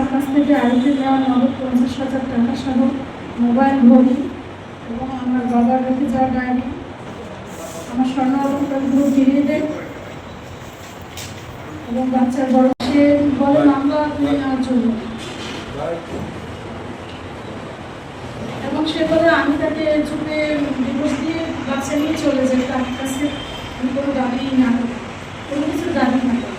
আমার কাছ থেকে আইতে নেওয়া নগদ পঞ্চাশ হাজার টাকা সহ মোবাইল ঘড়ি এবং আমার বাবার রেখে যাওয়া ডায়েরি আমার স্বর্ণ অলঙ্কারগুলো ফিরিয়ে দেন এবং বাচ্চার বড় সে বলে মামলা তুলে নেওয়ার জন্য এবং সে বলে আমি তাকে চুপে ডিভোর্স দিয়ে বাচ্চা নিয়ে চলে যাই, তার কাছে আমি কোনো দাবি না করি কোনো কিছু দাবি না করি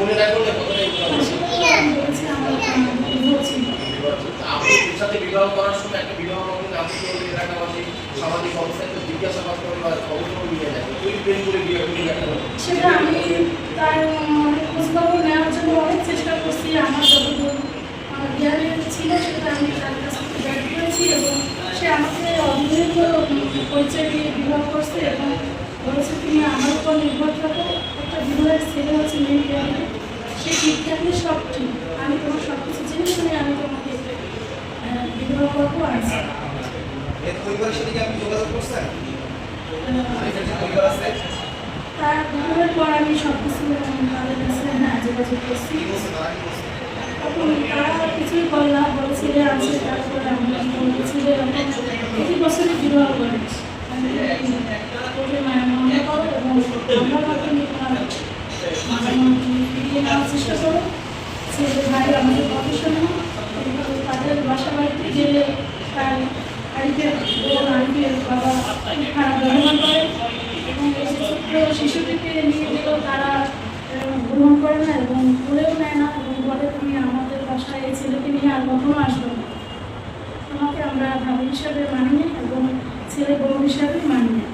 মনে না করলে কথাটা একটু আর সেটা আমি বলছি আপনি এর সাথে বিবাহ করার সময় একটা বিবাহ বন্ধনে আপনি এলাকাবাসী সামাজিক অবস্থায় তো জিজ্ঞাসাবাদ করে বা খবর খবর নিয়ে যায় ওই প্রেম করে বিয়ে করে সেটা আমি তার অনেক খোঁজখবর নেওয়ার জন্য অনেক চেষ্টা করছি আমার যতদূর আমার জ্ঞানে ছিল সেটা আমি তার কাছ থেকে ব্যাট করেছি এবং সে আমাকে অভিযোগ পরিচয় দিয়ে বিবাহ করছে এবং বলেছে তুমি আমার উপর নির্ভর থাকো। একটা বিবাহের ছেলে হচ্ছে মেয়ে জ্ঞানে সে ঠিক সব ঠিক। আমি তোমার সব কিছু জেনে শুনে আমি তোমাকে বিবাহ করব আর এর পরিবারের সাথে কি আপনি যোগাযোগ করছেন? এটার যে পরিবার আছে? তার বিবাহের পর আমি সব কিছু তাদের কাছে হ্যাঁ যোগাযোগ করছি। তখন তারা কিছুই বললাম বলে ছেলে আছে তারপরে আমরা প্রতি বিবাহ করে আমরা তাদের বাসা বাড়িতে গেলে তার ব্যবহার করে। এবং ছোট্ট শিশুটিকে তারা গ্রহণ করে না এবং ভুলেও নেয় না এবং বলে, তুমি আমাদের বাসায় এই ছেলেকে নিয়ে আর আসবে তোমাকে আমরা ভাবি হিসাবে মানি এবং ছেলে বউ হিসাবে মানি না